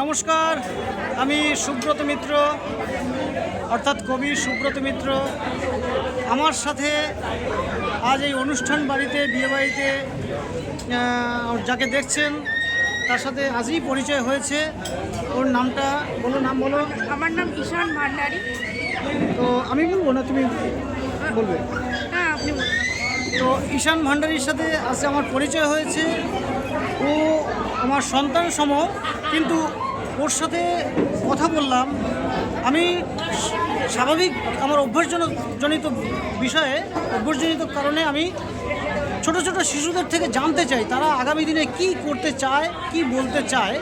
নমস্কার আমি সুব্রত মিত্র অর্থাৎ কবি সুব্রত মিত্র। আমার সাথে আজ এই অনুষ্ঠান বাড়িতে বিয়েবাড়িতে যাকে দেখছেন তার সাথে আজই পরিচয় হয়েছে। ওর নামটা বলো নাম বলো। আমার নাম ঈশান ভান্ডারী। তো আমি বলব না তুমি বলবে? তো ঈশান ভান্ডারীর সাথে আজকে আমার পরিচয় হয়েছে। ও আমার সন্তান সম, কিন্তু ওর সাথে কথা বললাম। আমি স্বাভাবিক আমার অভ্যাসজনক জনিত বিষয়ে অভ্যাসজনিত কারণে আমি ছোট ছোট শিশুদের থেকে জানতে চাই, তারা আগামী দিনে কি করতে চায়, কি বলতে চায়।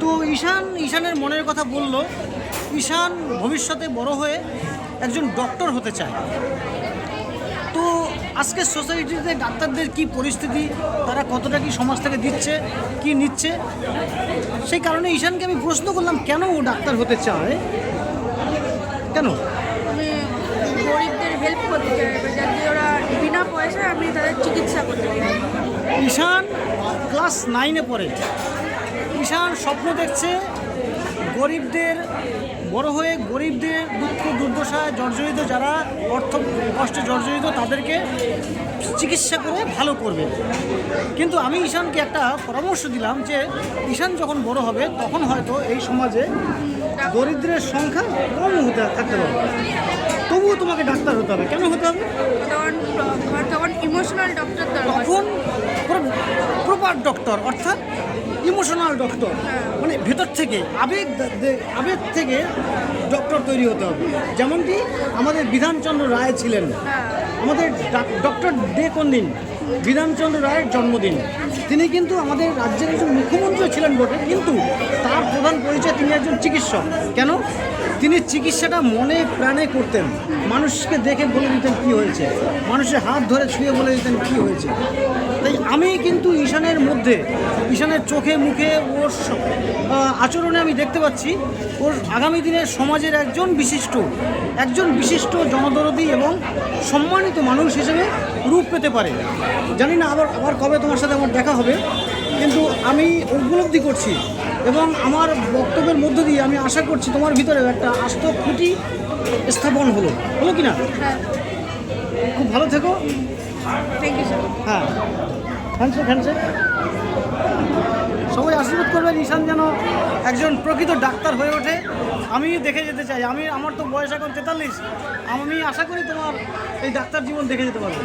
তো ঈশান, ঈশানের মনের কথা বলল, ঈশান ভবিষ্যতে বড় হয়ে একজন ডক্টর হতে চায়। তো আজকে সোসাইটিতে ডাক্তারদের কি পরিস্থিতি তারা কতটা কি সমাজ থেকে দিচ্ছে কি নিচ্ছে? সেই কারণে ঈশানকে আমি প্রশ্ন করলাম কেন ও ডাক্তার হতে চায়? কেন? আমি গরিবদের হেল্প করতে চাই যাতে ওরা বিনা পয়সায় আমি তাদের চিকিৎসা করতে চাই ঈশান ক্লাস নাইনে পড়ে। ঈশান স্বপ্ন দেখছে গরিবদের, বড় হয়ে গরিবদের দুঃখ দুর্দশায় জর্জরিত যারা অর্থ, কষ্টে জর্জরিত, তাদেরকে চিকিৎসা করে ভালো করবে। কিন্তু আমি ঈশানকে একটা পরামর্শ দিলাম যে, ঈশান যখন বড় হবে, তখন হয়তো এই সমাজে দরিদ্রের সংখ্যা কম হতে থাকতে পারে। তবুও তোমাকে ডাক্তার হতে হবে। কেন হতে হবে? ইমোশনাল ডক্টর তখন প্রপার ডক্টর অর্থাৎ ইমোশনাল ডক্টর মানে ভেতর থেকে আবেগ আবেগ থেকে ডক্টর তৈরি হতে হবে। যেমনটি আমাদের বিধানচন্দ্র রায় ছিলেন। হ্যাঁ। আমাদের ডক্টর ডে কোন দিন? বিধানচন্দ্র রায়ের জন্মদিন। তিনি কিন্তু আমাদের রাজ্যের একজন মুখ্যমন্ত্রী ছিলেন বটে, কিন্তু তার প্রধান পরিচয় তিনি একজন চিকিৎসক। কেন? তিনি চিকিৎসাটা মনে প্রাণে করতেন। মানুষকে দেখে বলে দিতেন কি হয়েছে। মানুষের হাত ধরে ছুঁয়ে বলে দিতেন কি হয়েছে। তাই আমি কিন্তু ঈশানের মধ্যে, ঈশানের চোখে মুখে ওর আচরণে আমি দেখতে পাচ্ছি, ওর আগামী দিনের সমাজের একজন বিশিষ্ট একজন বিশিষ্ট জনদরদী এবং সম্মানিত মানুষ হিসেবে রূপ পেতে পারে। জানি না আবার আবার কবে তোমার সাথে আমার দেখা হবে কিন্তু আমি উপলব্ধি করছি এবং আমার বক্তব্যের মধ্য দিয়ে আমি আশা করছি তোমার ভিতরে একটা আস্ত খুঁটি স্থাপন হলো। হলো কি না হ্যাঁ। খুব ভালো থেকো। হ্যাঁ। হ্যান্ডশেক হ্যান্ডশেক সবাই আশীর্বাদ করবেন ঈশান যেন একজন প্রকৃত ডাক্তার হয়ে ওঠে। আমি দেখে যেতে চাই। আমি আমার তো বয়স এখন তেতাল্লিশ। আমি আশা করি তোমার এই ডাক্তার জীবন দেখে যেতে পারব।